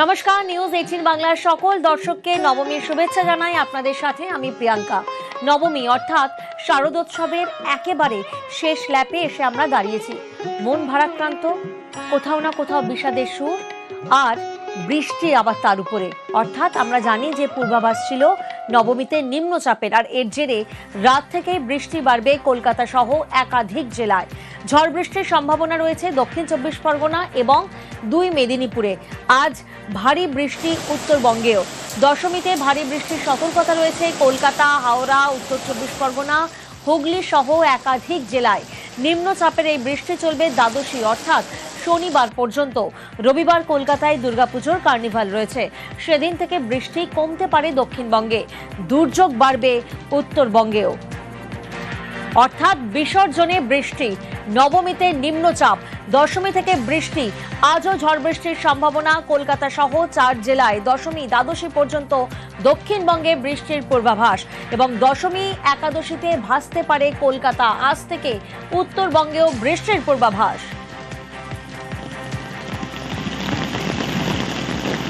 নমস্কার news eighteen বাংলার সকল দর্শককে নবমীর শুভেচ্ছা জানাই আপনাদের সাথে আমি প্রিয়াঙ্কা। নবমী অর্থাৎ শারদোৎসবের একেবারে শেষ ল্যাপে এসে আমরা দাঁড়িয়েছি। মন ভারাক্রান্ত, কোথাও না কোথাও বিষাদের সুর, আর বৃষ্টি আবার তার উপরে। অর্থাৎ আমরা জানি যে পূর্বাভাস ছিল নবমীতে নিম্নচাপের, আর এর জেরে রাত থেকেই বৃষ্টি বাড়বে কলকাতা সহ একাধিক জেলায়। ঝড় বৃষ্টির সম্ভাবনা রয়েছে দক্ষিণ চব্বিশ পরগনা এবং দুই মেদিনীপুরে। আজ ভারী বৃষ্টি উত্তরবঙ্গেও। দশমীতে ভারী বৃষ্টির সতর্কতা রয়েছে কলকাতা, হাওড়া, উত্তর চব্বিশ পরগনা, হুগলি সহ একাধিক জেলায়। নিম্নচাপের এই বৃষ্টি চলবে দ্বাদশী, অর্থাৎ শনিবার পর্যন্ত। রবিবার কলকাতায় দুর্গাপুজোর কার্নিভাল রয়েছে। সেদিন থেকে বৃষ্টি কমতে পারে দক্ষিণবঙ্গে। দুর্যোগ বাড়বে উত্তরবঙ্গেও। অর্থাৎ বিসর্জনে বৃষ্টি, নবমীতে নিম্নচাপ, দশমী থেকে বৃষ্টি, আজও ঝড় বৃষ্টির সম্ভাবনা কলকাতা সহ চার জেলায়। দশমী, দ্বাদশী পর্যন্ত দক্ষিণবঙ্গে বৃষ্টির পূর্বাভাস এবং দশমী, একাদশীতে ভাসতে পারে কলকাতা। আজ থেকে উত্তরবঙ্গেও বৃষ্টির পূর্বাভাস।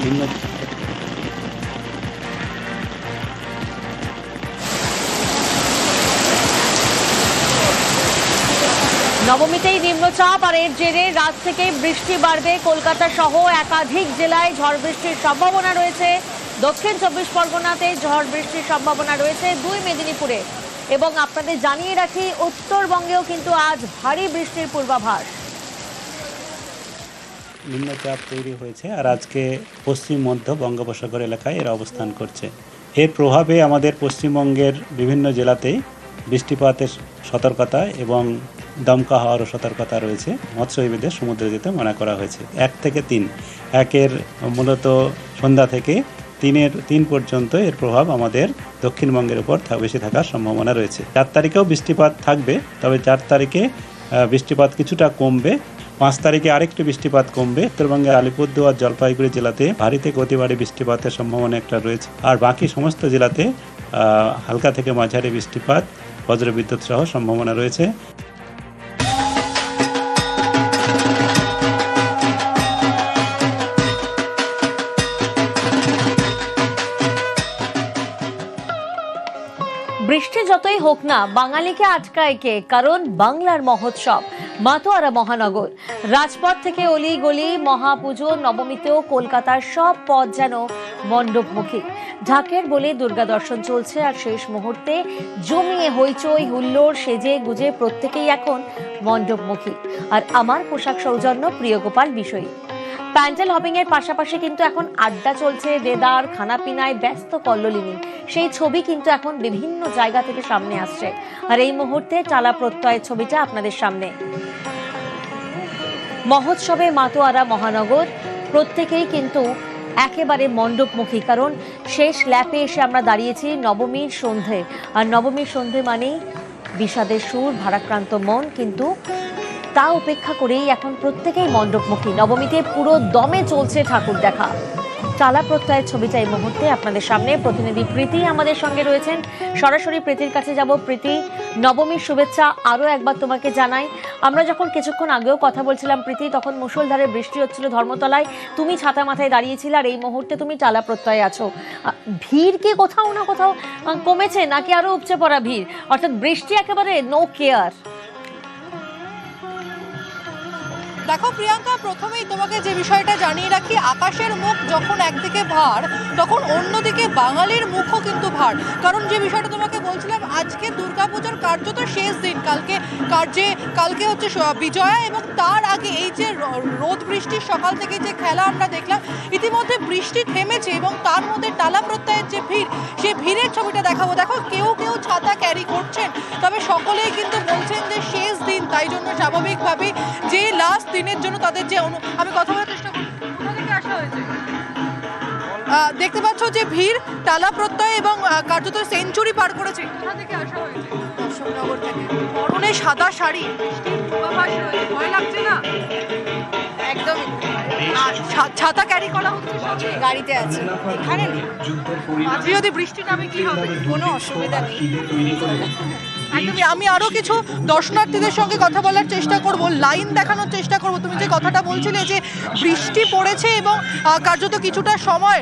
ভিন্ন নবমীতেই নিম্নচাপ আর এর জেরে রাত থেকে বৃষ্টি বাড়বে। কলকাতা সহ একাধিক জেলায় ঝড় বৃষ্টির সম্ভাবনা রয়েছে। দক্ষিণ চব্বিশ পরগনাতে ঝড় বৃষ্টির সম্ভাবনা রয়েছে দুই মেদিনীপুরে। এবং আপনাদের জানিয়ে রাখি, উত্তরবঙ্গেও কিন্তু আজ ভারী বৃষ্টির পূর্বাভাস। নিম্নচাপ তৈরি হয়েছে আর আজকে পশ্চিম মধ্য বঙ্গোপসাগর এলাকায় এর অবস্থান করছে। এর প্রভাবে আমাদের পশ্চিমবঙ্গের বিভিন্ন জেলাতেই বৃষ্টিপাতের সতর্কতা এবং দমকা হওয়ারও সতর্কতা রয়েছে। মৎস্যজীবীদের সমুদ্রে যেতে মানা করা হয়েছে। এক থেকে তিন। একের মূলত সন্ধ্যা থেকে তিনের, তিন পর্যন্ত এর প্রভাব আমাদের দক্ষিণবঙ্গের উপর বেশি থাকার সম্ভাবনা রয়েছে। চার তারিখেও বৃষ্টিপাত থাকবে, তবে চার তারিখে বৃষ্টিপাত কিছুটা কমবে। পাঁচ তারিখে আরেকটু বৃষ্টিপাত কমবে। উত্তরবঙ্গে আলিপুরদুয়ার, জলপাইগুড়ি জেলাতে ভারী থেকে বৃষ্টিপাতের সম্ভাবনা একটা রয়েছে। আর বাকি সমস্ত জেলাতে হালকা থেকে মাঝারি বৃষ্টিপাত, বজ্রবিদ্যুৎ সহ সম্ভাবনা রয়েছে। বৃষ্টি যতই হোক না, বাঙালিকে আটকায় কে? কারণ বাংলার মহোৎসব। মাতোয়ারা মহানগর। রাজপথ থেকে অলি গলি, মহাপুজো নবমীতেও কলকাতার সব পথ যেন মণ্ডপমুখী। ঢাকের বলে দুর্গা দর্শন চলছে আর শেষ মুহূর্তে জমিয়ে হইচই, হুল্লোড়, সেজে গুজে প্রত্যেকেই এখন মণ্ডপমুখী। আর আমার পোশাক সৌজন্য প্রিয় গোপাল বিষয়ী প্যান্ডেল হপিং এর পাশাপাশি কিন্তু এখন আড্ডা চলছে দেদার, খানাপিনায় ব্যস্ত কল্লোলিনী। সেই ছবি কিন্তু এখন বিভিন্ন জায়গা থেকে সামনে আসছে। আর এই মুহূর্তে টালা প্রত্যয়ের ছবিটা আপনাদের সামনে। মহোৎসবে মাতোয়ারা মহানগর, প্রত্যেকেই কিন্তু একেবারে মণ্ডপমুখী। কারণ শেষ ল্যাপে এসে আমরা দাঁড়িয়েছি নবমীর সন্ধে। আর নবমীর সন্ধে মানেই বিষাদের সুর, ভারাক্রান্ত মন, কিন্তু তা উপেক্ষা করেই এখন প্রত্যেকেই মণ্ডপমুখী। নবমীতে পুরো দমে চলছে ঠাকুর দেখা। চালা প্রত্যয়ের ছবিটা এই মুহূর্তে আপনাদের সামনে। প্রতিনিধি প্রীতি আমাদের সঙ্গে রয়েছেন। সরাসরি প্রীতির কাছে যাব। প্রীতি, নবমীর শুভেচ্ছা আরও একবার তোমাকে জানাই। আমরা যখন কিছুক্ষণ আগেও কথা বলছিলাম প্রীতি, তখন মুষলধারে বৃষ্টি হচ্ছিল ধর্মতলায়। তুমি ছাতা মাথায় দাঁড়িয়েছিলে আর এই মুহূর্তে তুমি চালা প্রত্যয়ে আছো। ভিড় কি কোথাও না কোথাও কমেছে নাকি আরও উপচে পড়া ভিড়? অর্থাৎ বৃষ্টি একেবারে নো কেয়ার দেখো, প্রিয়াঙ্কা, প্রথমেই তোমাকে যে বিষয়টা জানিয়ে রাখি, আকাশের মুখ যখন একদিকে ভার, তখন অন্যদিকে বাঙালির মুখও কিন্তু ভার। কারণ যে বিষয়টা তোমাকে বলছিলাম, আজকে দুর্গাপুজোর তো শেষ দিন। কালকে কার্যে, কালকে হচ্ছে বিজয়া এবং তার আগে এই যে রোদ বৃষ্টির সকাল থেকে যে খেলা আমরা দেখলাম, ইতিমধ্যে বৃষ্টি থেমেছে এবং তার মধ্যে টালা প্রত্যয়ের যে ভিড় সেই ভিড়ের ছবিটা দেখাবো। দেখো, কেউ কেউ ছাতা ক্যারি করছেন, তবে সকলেই কিন্তু বলছেন যে তাই জন্য স্বাভাবিকভাবেই যে লাস্ট দিনের জন্য তাদের যে অনু- আমি কথা বলার চেষ্টা করছি কোথা থেকে আসা হয়েছে? আহ, দেখতে পাচ্ছ যে ভিড় টালা প্রত্যয় এবং কার্যত সেঞ্চুরি পার করেছে। কোথা থেকে আসা হয়েছে? অশোকনগর থেকে। পরনে সাদা শাড়ি ভয় লাগছে না? একদম ছাতা ক্যারি করা হচ্ছে গাড়িতে আছে। এখানে যদি বৃষ্টি নামে কি হবে? কোনো অসুবিধা নেই। একদমই, আমি আরও কিছু দর্শনার্থীদের সঙ্গে কথা বলার চেষ্টা করব, লাইন দেখানোর চেষ্টা করব। তুমি যে কথাটা বলছিলে যে বৃষ্টি পড়েছে এবং কার্যত কিছুটা সময়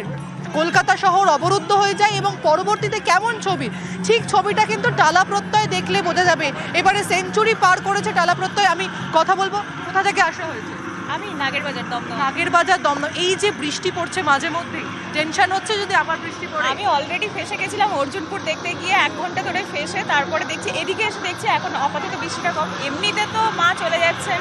কলকাতা শহর অবরুদ্ধ হয়ে যায় এবং পরবর্তীতে কেমন ছবি? ঠিক ছবিটা কিন্তু টালা প্রত্যয় দেখলে বোঝা যাবে। এবারে সেঞ্চুরি পার করেছে টালা প্রত্যয়, আমি কথা বলব। কোথা থেকে আসা হয়েছে? আমি নাগের বাজার দমদম। নাগের বাজার দমদম। এই যে বৃষ্টি পড়ছে মাঝে মধ্যে টেনশন হচ্ছে যদি আবার বৃষ্টি পড়ে। আমি অলরেডি ফেসে গেছিলাম অর্জুনপুর দেখতে গিয়ে এক ঘণ্টা ধরে ফেসে তারপরে দেখছি এদিকে এসে দেখছি এখন আপাতত বৃষ্টিটা কম। এমনিতে তো মা চলে যাচ্ছেন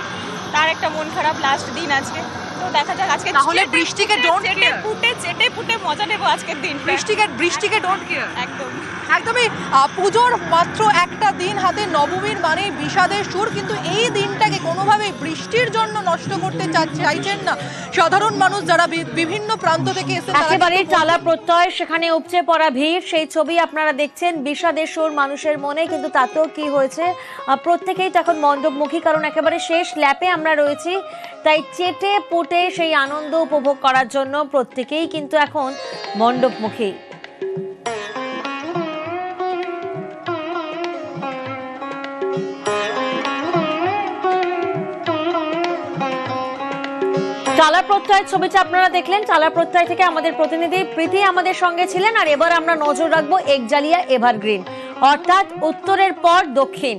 তার একটা মন খারাপ লাস্ট দিন আজকে। তো দেখা যাক আজকে তাহলে বৃষ্টিকে চেটে care? পুটে চেটে পুটে মজা নেব আজকের দিন বৃষ্টিকে বৃষ্টিকে ডোন্ট কেয়ার একদম। একদমই পুজোর মাত্র একটা দিন হাতে নবমীর মানে বিষাদের সুর কিন্তু এই দিনটাকে কোনোভাবে বৃষ্টির জন্য নষ্ট করতে চাইছেন না। সাধারণ মানুষ যারা বিভিন্ন প্রান্ত থেকে এসে একেবারে টালা প্রত্যয় সেখানে উপচে পড়া ভিড়। সেই ছবি আপনারা দেখছেন বিষাদের সুর মানুষের মনে কিন্তু তাতেও কি হয়েছে? প্রত্যেকেই তো এখন মণ্ডপমুখী কারণ একেবারে শেষ ল্যাপে আমরা রয়েছি। তাই চেটে পুটে সেই আনন্দ উপভোগ করার জন্য প্রত্যেকেই কিন্তু এখন মণ্ডপমুখী। চালা প্রত্যয় ছবিটা আপনারা দেখলেন। চালা প্রত্যয় থেকে আমাদের প্রতিনিধি প্রীতি আমাদের সঙ্গে ছিলেন, আর এবার আমরা নজর রাখব একজালিয়া এভারগ্রিন, অর্থাৎ উত্তরের পর দক্ষিণ।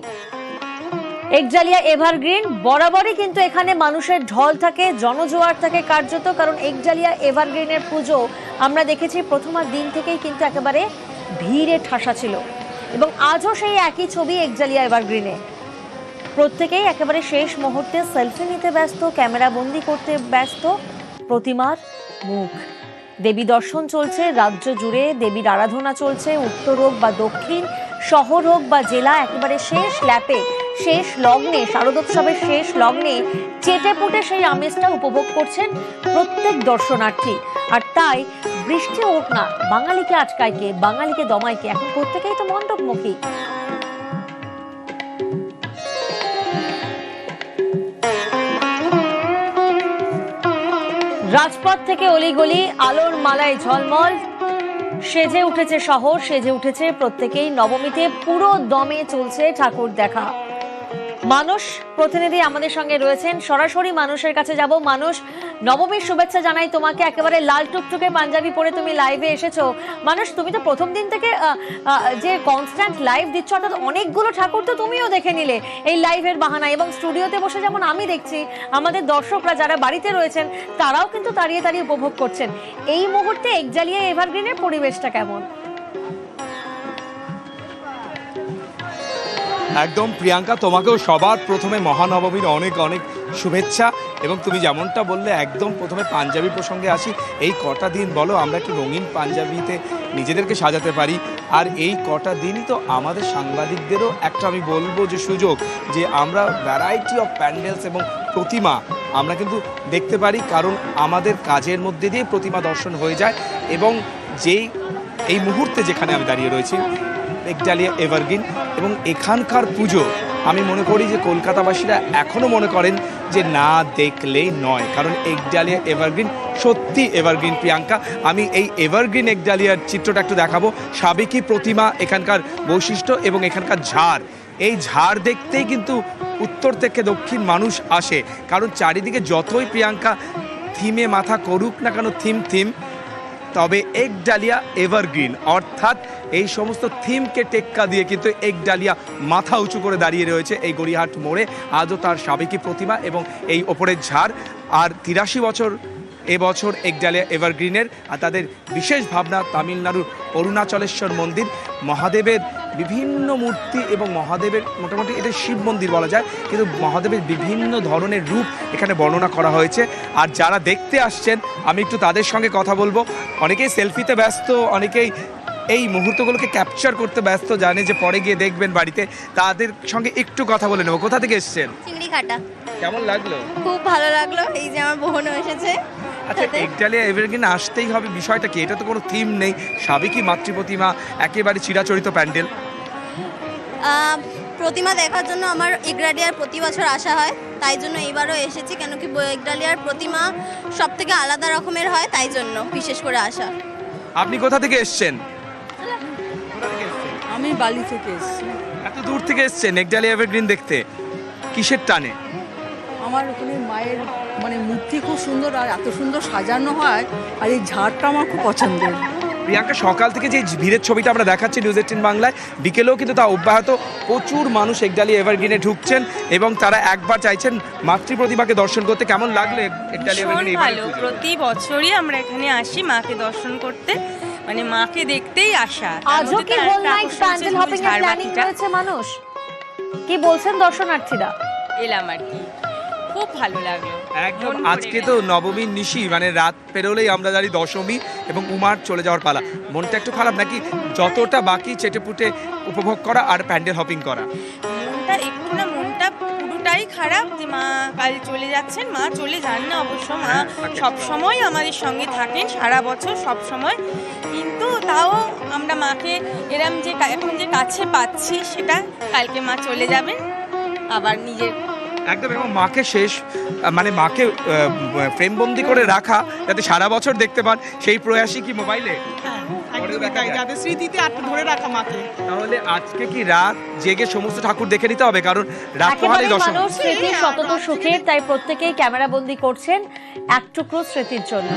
একজালিয়া এভারগ্রিন বরাবরই কিন্তু এখানে মানুষের ঢল থাকে, জনজোয়ার থাকে কার্যত, কারণ একজালিয়া এভারগ্রিনের পুজো আমরা দেখেছি প্রথমার দিন থেকেই কিন্তু একেবারে ভিড়ে ঠাসা ছিল। এবং আজও সেই একই ছবি একজালিয়া এভারগ্রিনে। প্রত্যেকেই একেবারে শেষ মুহূর্তে সেলফি নিতে ব্যস্ত, ক্যামেরা বন্দি করতে ব্যস্ত। প্রতিমার মুখ। দেবী দর্শন চলছে রাজ্য জুড়ে, দেবীর আরাধনা চলছে উত্তর হোক বা দক্ষিণ, শহর হোক বা জেলা, একেবারে শেষ ল্যাপে, শেষ লগ্নে, শারদোৎসবের শেষ লগ্নে চেটে পুটে সেই আমেজটা উপভোগ করছেন প্রত্যেক দর্শনার্থী। আর তাই বৃষ্টি হোক না, বাঙালিকে আটকায় কে, বাঙালিকে দমায় কে, এখন প্রত্যেকেই তো মণ্ডপমুখী। রাজপথ থেকে অলিগলি, আলোর মালায় ঝলমল। সেজে উঠেছে শহর, সেজে উঠেছে প্রত্যেকেই নবমীতে। পুরো দমে চলছে ঠাকুর দেখা। মানুষ প্রতিনিধি আমাদের সঙ্গে রয়েছেন। সরাসরি মানুষের কাছে যাব। মানুষ, নবমীর শুভেচ্ছা জানাই তোমাকে। একেবারে লাল টুকটুকে পাঞ্জাবি পরে তুমি লাইভে এসেছ। মানুষ, তুমি তো প্রথম দিন থেকে যে কনস্ট্যান্ট লাইভ দিচ্ছ, অর্থাৎ অনেকগুলো ঠাকুর তো তুমিও দেখে নিলে এই লাইভের বাহানা এবং স্টুডিওতে বসে যেমন আমি দেখছি, আমাদের দর্শকরা যারা বাড়িতে রয়েছেন, তারাও কিন্তু তাড়িয়ে তাড়িয়ে উপভোগ করছেন। এই মুহূর্তে একজালিয়া এভারগ্রিনের পরিবেশটা কেমন? একদম, প্রিয়াঙ্কা, তোমাকেও সবার প্রথমে মহানবমীর অনেক অনেক শুভেচ্ছা। এবং তুমি যেমনটা বললে, একদম প্রথমে পাঞ্জাবি প্রসঙ্গে আসি। এই কটা দিন বলো, আমরা একটু রঙিন পাঞ্জাবিতে নিজেদেরকে সাজাতে পারি? আর এই কটা দিনই তো আমাদের সাংবাদিকদেরও একটা আমি বলব যে সুযোগ, যে আমরা ভ্যারাইটি অফ প্যান্ডেলস এবং প্রতিমা আমরা কিন্তু দেখতে পারি। কারণ আমাদের কাজের মধ্যে দিয়ে প্রতিমা দর্শন হয়ে যায়। এবং যেই, এই মুহূর্তে যেখানে আমি দাঁড়িয়ে রয়েছি একডালিয়া এভারগ্রিন এবং এখানকার পুজো, আমি মনে করি যে কলকাতাবাসীরা এখনও মনে করেন যে না দেখলেই নয়। কারণ একডালিয়া এভারগ্রিন সত্যি এভারগ্রিন, প্রিয়াঙ্কা। আমি এই এভারগ্রিন একডালিয়ার চিত্রটা একটু দেখাবো। সাবেকি প্রতিমা, এখানকার বৈশিষ্ট্য এবং এখানকার ঝাড়। এই ঝাড় দেখতেই কিন্তু উত্তর থেকে দক্ষিণ মানুষ আসে। কারণ চারিদিকে যতই প্রিয়াঙ্কা থিমে মাথা করুক না কেন থিম থিম তবে এক ডালিয়া এভারগ্রিন, অর্থাৎ এই সমস্ত থিমকে টেক্কা দিয়ে কিন্তু এক ডালিয়া মাথা উঁচু করে দাঁড়িয়ে রয়েছে এই গড়িয়াহাট মোড়ে। আজও তার সাবেকি প্রতিমা এবং এই ওপরের ঝাড়। আর তিরাশি বছর এবছর একডালিয়া এভারগ্রিনের, আর তাদের বিশেষ ভাবনা তামিলনাড়ুর অরুণাচলেশ্বর মন্দির। মহাদেবের বিভিন্ন মূর্তি এবং মহাদেবের মোটামুটি এটা শিব মন্দির বলা যায় কিন্তু মহাদেবের বিভিন্ন ধরনের রূপ এখানে বর্ণনা করা হয়েছে। আর যারা দেখতে আসছেন আমি একটু তাদের সঙ্গে কথা বলব। অনেকেই সেলফিতে ব্যস্ত অনেকেই এই মুহূর্তগুলোকে ক্যাপচার করতে ব্যস্ত জানে যে পরে গিয়ে দেখবেন বাড়িতে। তাদের সঙ্গে একটু কথা বলে নেব। কোথা থেকে এসছেন? চিংড়ি খাটা কেমন লাগল? খুব ভালো লাগল। এই যে আমার বোনও এসেছে। আচ্ছা। একডালিয়া এভারগ্রিন আসতেই হবে। বিষয়টা কি? এটা তো কোনো থিম নেই। সাবেকি মাতৃপ্রতিমা? একেবারে চিরাচরিত প্যান্ডেল। প্রতিমা দেখার জন্য আমার ইগরাডিয়ার প্রতি বছর আসা হয়। তাই জন্য এইবারও এসেছি কেন কি ইগরাডিয়ার প্রতিমা সব থেকে আলাদা রকমের হয় তাই জন্য বিশেষ করে আসা। আপনি কোথা থেকে এসছেন? আমি বালি থেকে এসেছি। এত দূর থেকে এসছে নেকডালি এভারগ্রিন দেখতে। কিসের টানে? আমার ওখানে মায়ের মানে মূর্তি খুব সুন্দর আর এত সুন্দর সাজানো হয় আর এই ঝাড়টা আমার খুব পছন্দের। প্রিয়াঙ্কা সকাল থেকে যে ভিড়ের ছবিটা আমরা দেখাচ্ছি নিউজ এইটিন বাংলায় বিকেলেও কিন্তু তা অব্যাহত। প্রচুর মানুষ একডালি এভারগ্রিনে ঢুকছেন এবং তারা একবার চাইছেন মাতৃ প্রতিমাকে দর্শন করতে। কেমন লাগল একডালি ভালো। প্রতি বছরই আমরা এখানে আসি মাকে দর্শন করতে। মানে মাকে দেখতেই আসা। আজও কি হোল নাইট প্যান্ডেল হপিং এর প্ল্যানিং ঝাড়বাতিটা। মানুষ? কি বলছেন দর্শনার্থীরা? এলাম আর কি। খুব ভালো লাগল একদম আজকে তো নবমীর নিশি মানে রাত পেরোলেই আমরা জানি দশমী এবং উমার চলে যাওয়ার পালা। মনটা একটু খারাপ নাকি? যতটা বাকি চেটেপুটে উপভোগ করা আর প্যান্ডেল হপিং করা। মনটা একটু না মনটা পুরোটাই খারাপ যে মা কাল চলে যাচ্ছেন মা চলে যান না অবশ্য মা হ্যাঁ, সব সময় আমাদের সঙ্গে থাকেন সারা বছর সব সময়। কিন্তু তাও আমরা মাকে এরম যে এখন যে কাছে পাচ্ছি সেটা কালকে মা চলে যাবেন আবার নিজের একদম এবং মাকে শেষ মানে মাকে ফ্রেমবন্দি করে রাখা যাতে সারা বছর দেখতে পান সেই প্রয়াসই কি মোবাইলে দেখা যায়। স্মৃতিতে ধরে রাখা মাকে। তাহলে আজকে কি রাত জেগে সমস্ত ঠাকুর দেখে নিতে হবে? কারণ রাত দর্শন স্মৃতি সুখের তাই প্রত্যেকেই ক্যামেরা বন্দি করছেন এক টুকরো স্মৃতির জন্য।